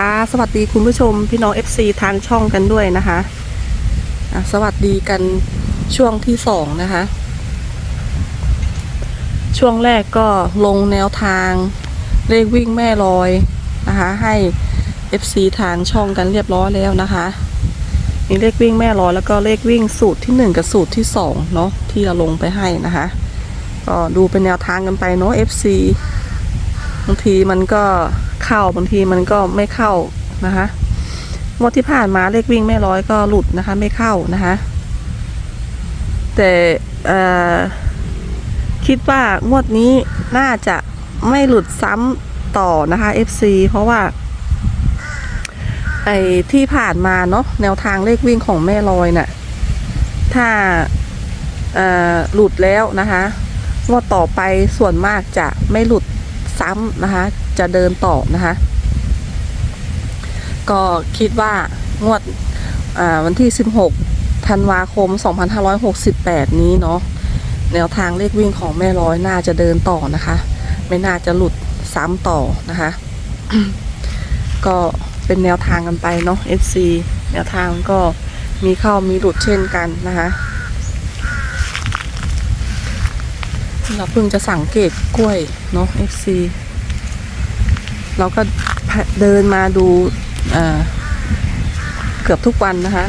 คะสวัสดีคุณผู้ชมพี่น้อง FC ทางช่องกันด้วยนะคะะสวัสดีกันช่วงที่สองนะคะ ช่วงแรกก็ลงแนวทางเลขวิ่งแม่ลอยนะคะ ให้ FC ทางช่องกันเรียบร้อยแล้วนะคะมีเลขวิ่งแม่ลอยแล้วก็เลขวิ่งสูตรที่หนึ่งกับสูตรที่สองเนาะที่เราลงไปให้นะคะ ก็ดูเป็นแนวทางกันไปเนาะ FC บางทีมันก็ เข้าบางทีมันก็ไม่เข้านะคะงวดที่ผ่านมาเลขวิ่งไม่ร้อยก็หลุดนะคะ ไม่เข้านะคะ แต่คิดว่างวดนี้น่าจะไม่หลุดซ้ำต่อนะคะ FC เพราะว่าไอ้ที่ผ่านมาเนาะแนวทางเลขวิ่งของแม่ลอยน่ะ ถ้าหลุดแล้วนะคะงวดต่อไปส่วนมากจะไม่หลุด ซ้ำนะคะ จะเดินต่อนะคะ ก็คิดว่างวดวันที่ 16ธันวาคม 2568 นี้เนาะแนวทางเลขวิ่งของแม่ร้อยน่าจะเดินต่อนะคะ ไม่น่าจะหลุดซ้ำต่อนะคะ ก็เป็นแนวทางกันไปเนาะ FC แนวทางก็มีเข้ามีหลุดเช่นกันนะคะ เราเพิ่งจะสังเกตกล้วยเนาะ FC เราก็เดินมาดูเอ่อเกือบทุกวันนะคะ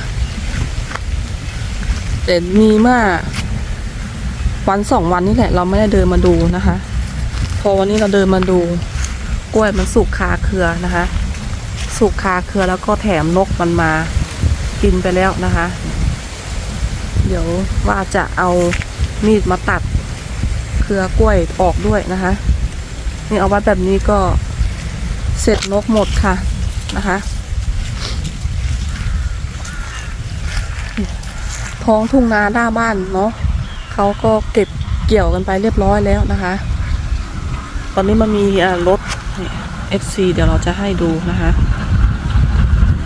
แต่มีเมื่อวันสองวันนี่แหละ เราไม่ได้เดินมาดูนะคะ พอวันนี้เราเดินมาดู กล้วยมันสุกคาเครือนะคะ สุกคาเครือแล้วก็แถมนกมันมากินไปแล้วนะคะ เดี๋ยวว่าจะเอามีดมาตัด เครือกล้วยออกด้วยนะคะ นี่เอาไว้แบบนี้ก็เสร็จนกหมดค่ะนะคะ ท้องทุ่งนาหน้าบ้านเนาะเขาก็เก็บเกี่ยวกันไปเรียบร้อยแล้วนะคะ ตอนนี้มันมีอ่ารถ FC เดี๋ยวเราจะให้ดูนะคะ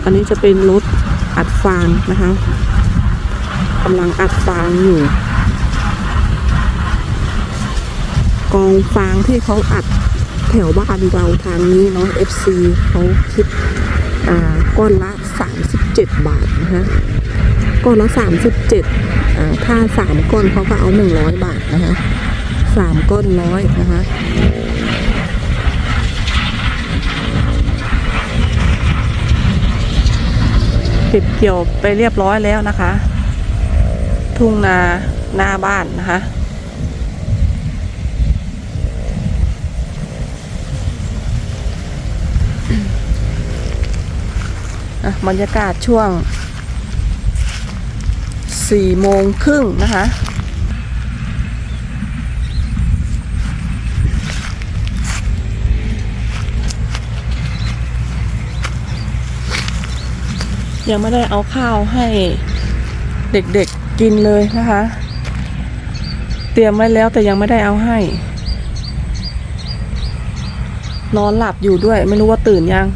อันนี้จะเป็นรถอัดฟางนะคะกำลังอัดฟางอยู่ กองฟางที่เขาอัดแถวบ้านเราทางนี้เนาะ FC เขาคิดอ่าก้อนละ 37 บาทนะคะก้อนละ 37อ่าถ้า 3 ก้อนเขาก็เอา 100 บาทนะคะ3ก้อนร้อยนะคะเก็บเกี่ยวไปเรียบร้อยแล้วนะคะ ทุ่งนาหน้าบ้านนะคะ อะบรรยากาศช่วงสี่โมงครึ่งนะคะ ยังไม่ได้เอาข้าวให้เด็กๆกินเลยนะคะ เตรียมไว้แล้วแต่ยังไม่ได้เอาให้ นอนหลับอยู่ด้วยไม่รู้ว่าตื่นยัง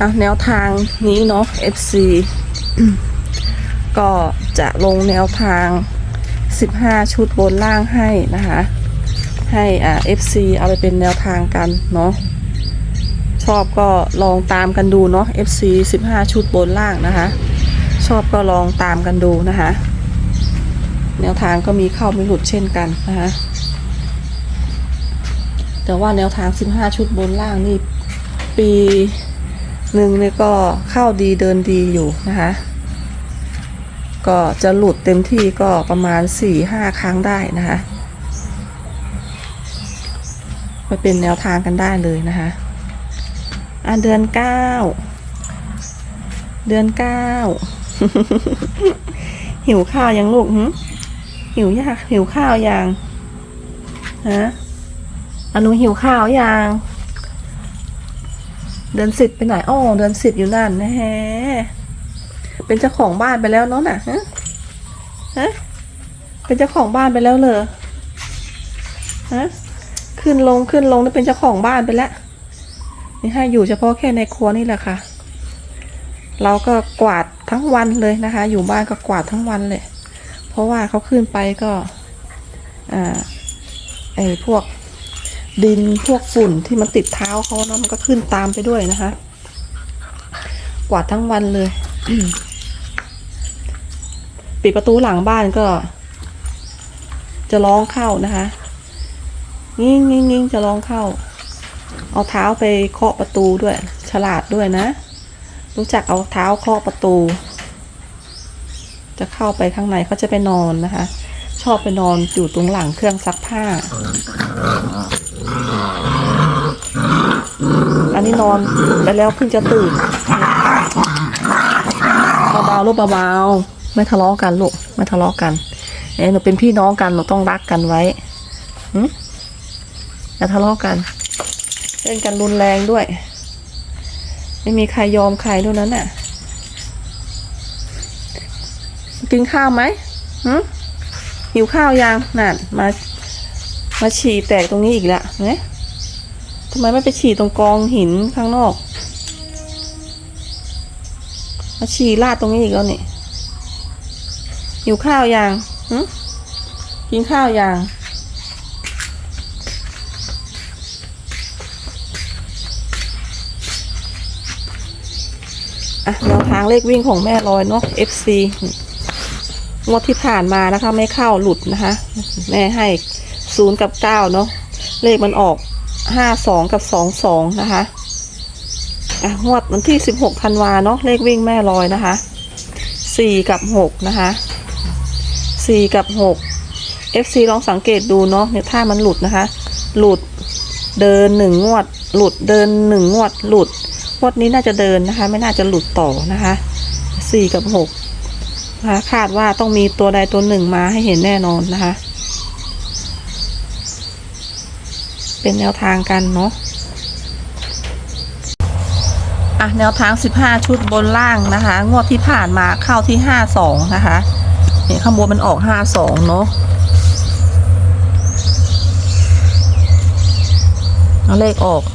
อะแนวทางนี้เนาะ FC ก็จะลงแนวทาง 15 ชุดบนล่างให้นะคะ ให้อ่า FC เอาไปเป็นแนวทางกันเนาะชอบก็ลองตามกันดูเนาะ FC 15 ชุดบนล่างนะคะ ชอบก็ลองตามกันดูนะคะ แนวทางก็มีเข้าไม่หลุดเช่นกันนะคะแต่ว่าแนวทาง 15 ชุดบนล่างนี่ปี หนึ่งเนี่ยก็เข้าดีเดินดีอยู่นะคะ ก็จะหลุดเต็มที่ก็ประมาณ4-5ครั้งได้นะคะไปเป็นแนวทางกันได้เลยนะคะอะเดือนเก้าเดือนเก้าหิวข้าวยังลูกหหิวยากหิวข้าวยังฮะอนุหิวข้าวยัง เดือนสิบไปไหนอ้อเดือนสิบอยู่นั่นนะฮะเป็นเจ้าของบ้านไปแล้วเนาะน่ะฮะฮะเป็นเจ้าของบ้านไปแล้วเหรอฮะขึ้นลงขึ้นลงนี่เป็นเจ้าของบ้านไปแล้วนี่ให้อยู่เฉพาะแค่ในครัวนี่แหละค่ะ เราก็กวาดทั้งวันเลยนะคะ อยู่บ้านก็กวาดทั้งวันเลย เพราะว่าเขาขึ้นไปก็อ่าไอ้พวก ดินพวกฝุ่นที่มันติดเท้าเขาเนาะมันก็ขึ้นตามไปด้วยนะคะ กวาดทั้งวันเลย ปิดประตูหลังบ้านก็ จะร้องเข้านะคะงิ่งงิ่งงิ่งจะร้องเข้า เอาเท้าไปเคาะประตูด้วย ฉลาดด้วยนะ รู้จักเอาเท้าเคาะประตู จะเข้าไปข้างในเขาจะไปนอนนะคะ ชอบไปนอนอยู่ตรงหลังเครื่องซักผ้า อันนี้นอนไปแล้วเพิ่งจะตื่นเบาๆลูกเบาๆไม่ทะเลาะกันลูกไม่ทะเลาะกันเอ้หนูเป็นพี่น้องกันหนูต้องรักกันไว้หึอย่าทะเลาะกัน เล่นกันรุนแรงด้วย ไม่มีใครยอมใครด้วยนั้นน่ะ กินข้าวไหมหึหิวข้าวยังนั่นมา มาฉี่แตกตรงนี้อีกแล้วเนี่ยทำไมไม่ไปฉี่ตรงกองหินข้างนอก มาฉี่ลาดตรงนี้อีกแล้วนี่หิวข้าวยังกินข้าวยังอะแนวทางเลขวิ่งของแม่ลอยเนาะ FC งวดที่ผ่านมานะคะ ไม่เข้าหลุดนะคะ แม่ให้ ศูนย์กับเก้าเนาะเลขมันออกห้าสองกับสองสองนะคะอะงวดวันที่สิบหกธันวาเนาะเลขวิ่งแม่ลอยนะคะสี่กับหกนะคะสี่กับหก FC ลองสังเกตดูเนาะเนี่ยถ้ามันหลุดนะคะ หลุดเดินหนึ่งงวด หลุดเดินหนึ่งงวด หลุดงวดนี้น่าจะเดินนะคะ ไม่น่าจะหลุดต่อนะคะสี่กับหกนะคะคาดว่าต้องมีตัวใดตัวหนึ่งมาให้เห็นแน่นอนนะคะ เป็นแนวทางกันเนาะอะแนวทาง 15 ชุดบนล่างนะคะ งวดที่ผ่านมาเข้าที่ 52 นะคะเนี่ยข้างบนมันออก 52 เนาะเอาเลขออก 252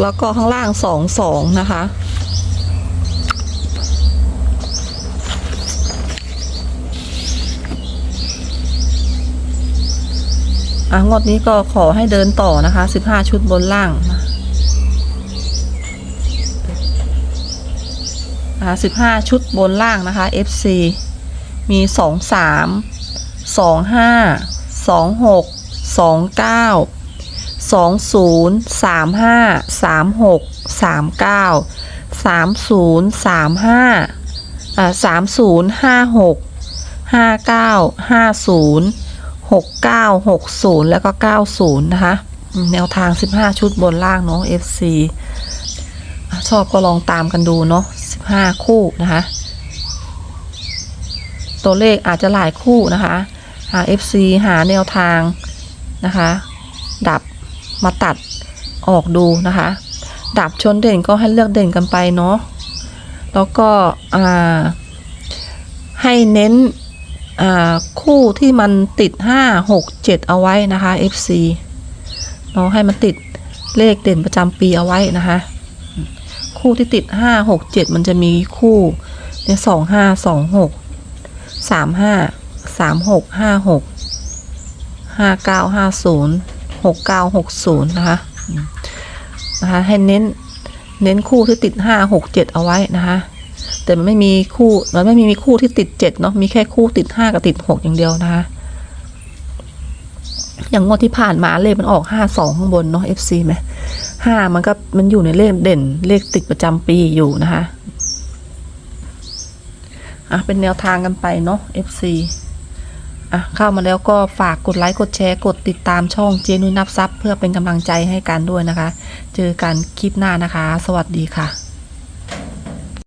แล้วก็ข้างล่าง 22 นะคะ อะงวดนี้ก็ขอให้เดินต่อนะคะ15ชุดบนล่างนะคะ15ชุดบนล่างนะคะ FC มี2 3 2 5 2 6 2 9 20 35 36 39 30 35อ่า30 56 59 50 69 60 แล้วก็ 90 นะคะ แนวทาง 15 ชุดบนล่างเนาะ FC ชอบก็ลองตามกันดูเนาะ15 คู่นะคะ ตัวเลขอาจจะหลายคู่นะคะหา FC หาแนวทางนะคะ ดับมาตัดออกดูนะคะ ดับชนเด่นก็ให้เลือกเด่นกันไปเนาะแล้วก็ให้เน้น คู่ที่มันติดห้าหกเจ็ดเอาไว้นะคะ FC เนาะให้มันติดเลขเด่นประจำปีเอาไว้นะคะ คู่ที่ติดห้าหกเจ็ดมันจะมีคู่เนี่ยสองห้าสองหกสามห้าสามหกห้าหกห้าเก้าห้าศูนย์หกเก้าหกศูนย์นะคะนะคะให้เน้นเน้นคู่ที่ติดห้าหกเจ็ดเอาไว้นะคะ แต่มันไม่มีคู่ มันไม่มีมีคู่ที่ติดเจ็ดเนาะ มีแค่คู่ติดห้ากับติดหกอย่างเดียวนะคะ อย่างงวดที่ผ่านมาเลขมันออกห้าสองข้างบนเนาะ FC ไหมห้ามันก็มันอยู่ในเลขเด่น เลขติดประจำปีอยู่นะคะ อะ เป็นแนวทางกันไปเนาะ FC อะเข้ามาแล้วก็ฝากกดไลค์กดแชร์กดติดตามช่องเจนุยนับซับเพื่อเป็นกำลังใจให้กันด้วยนะคะ เจอกันคลิปหน้านะคะ สวัสดีค่ะ